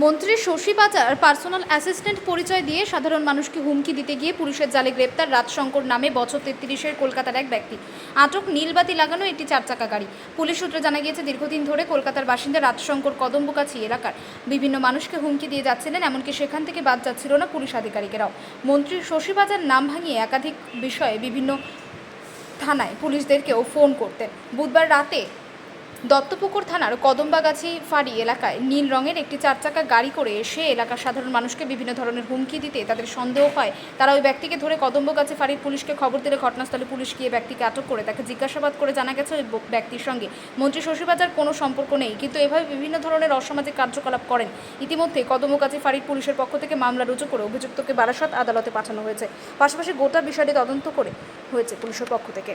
মন্ত্রী শশী পাচার personal assistant পরিচয় দিয়ে সাধারণ মানুষকে হুমকি দিতে গিয়ে পুলিশের জালে গ্রেপ্তার রাজশঙ্কর নামে বছর তেত্রিশের কলকাতার এক ব্যক্তি। আটক নীলবাতি লাগানো একটি চার চাকা গাড়ি। পুলিশ সূত্রে জানা গিয়েছে, দীর্ঘদিন ধরে কলকাতার বাসিন্দা রাজশঙ্কর কদম্বকাছি এলাকার। বিভিন্ন মানুষকে হুমকি দিয়ে যাচ্ছিলেন, এমনকি সেখান থেকে বাদ যাচ্ছিল না পুলিশ আধিকারিকেরাও। মন্ত্রী শশী পাচার নাম ভাঙিয়ে একাধিক বিষয়ে বিভিন্ন থানায় পুলিশদেরকেও ফোন করতেন। বুধবার রাতে দত্তপুকুর থানার কদম্বাগাছি ফাঁড়ি এলাকায় নীল রঙের একটি চার চাকা গাড়ি করে এসে এলাকার সাধারণ মানুষকে বিভিন্ন ধরনের হুমকি দিতে তাদের সন্দেহ হয়। তারা ওই ব্যক্তিকে ধরে কদম্বগাছি ফাঁড়ির পুলিশকে খবর দিলে ঘটনাস্থলে পুলিশ গিয়ে ব্যক্তিকে আটক করে তাকে জিজ্ঞাসাবাদ করে জানা গেছে ওই ব্যক্তির সঙ্গে। মন্ত্রী শশীবাজার কোনো সম্পর্ক নেই, কিন্তু এভাবে বিভিন্ন ধরনের অসামাজিক কার্যকলাপ করেন। ইতিমধ্যে কদম্বগাছি ফাঁড়ির পুলিশের পক্ষ থেকে মামলা রুজু করে অভিযুক্তকে বারাসত আদালতে পাঠানো হয়েছে। পাশাপাশি গোটা বিষয়টি তদন্ত করে হয়েছে পুলিশের পক্ষ থেকে।